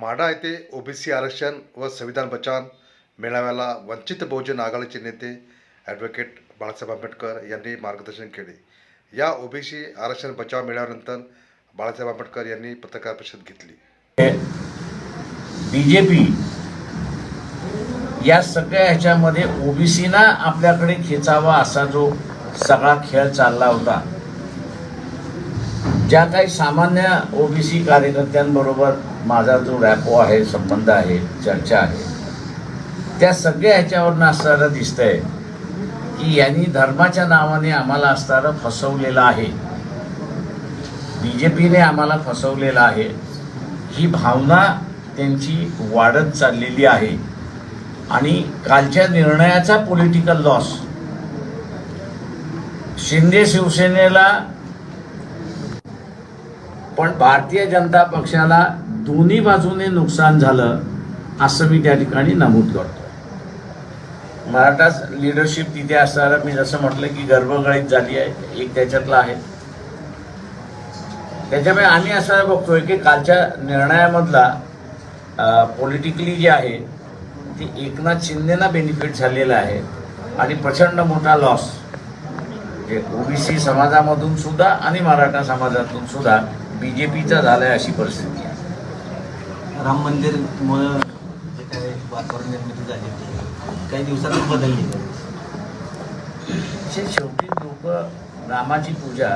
माढा येथे ओबीसी आरक्षण व संविधान बचाव मेळाव्याला वंचित बहुजन आघाडीचे नेते ॲडव्होकेट बाळासाहेब आंबेडकर यांनी मार्गदर्शन केले. या ओबीसी आरक्षण बचाव मेळाव्यानंतर बाळासाहेब आंबेडकर यांनी पत्रकार परिषद घेतली. बी जे पी या सगळ्या ह्याच्यामध्ये ओबीसीना आपल्याकडे खेचावा असा जो सगळा खेळ चालला होता. ज्या काही सामान्य ओबीसी कार्यकर्त्यांबरोबर माझा जो रॅपो आहे संबंध आहे चर्चा आहे त्या सगळ्या ह्याच्यावरनं असणारं दिसतंय की यांनी धर्माच्या नावाने आम्हाला असणारं फसवलेलं आहे. बी जे पीने आम्हाला फसवलेलं आहे. ही भावना त्यांची वाढत चाललेली आहे. आणि कालच्या निर्णयाचा पॉलिटिकल लॉस शिंदे शिवसेनेला पण भारतीय जनता पक्षाला दोन्ही बाजूने नुकसान झालं असं मी त्या ठिकाणी नमूद करतो मराठा लिडरशिप तिथे असणारा मी जसं म्हटलं की गर्भगळीत झाली आहे एक त्याच्यातला आहे. त्याच्यामुळे आम्ही असं बघतोय की कालच्या निर्णयामधला पॉलिटिकली जे आहे ते एकनाथ शिंदेना बेनिफिट झालेलं आहे. आणि प्रचंड मोठा लॉस जे ओबीसी समाजामधून सुद्धा आणि मराठा समाजातून सुद्धा बी जे पीचा झाला आहे अशी परिस्थिती आहे. राम मंदिरमुळं जे काही वातावरण निर्मिती झाली होती काही दिवसातच बदलली. शेवटी लोक रामाची पूजा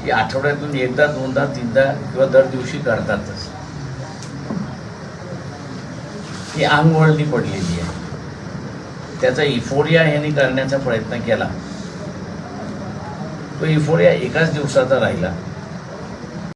ही आठवड्यातून एकदा दोनदा तीनदा किंवा दर दिवशी करतातच. ही अंगवळणी पडलेली आहे. त्याचा इफोरिया ह्यांनी करण्याचा प्रयत्न केला. तो इफोरिया एकाच दिवसाचा राहिला.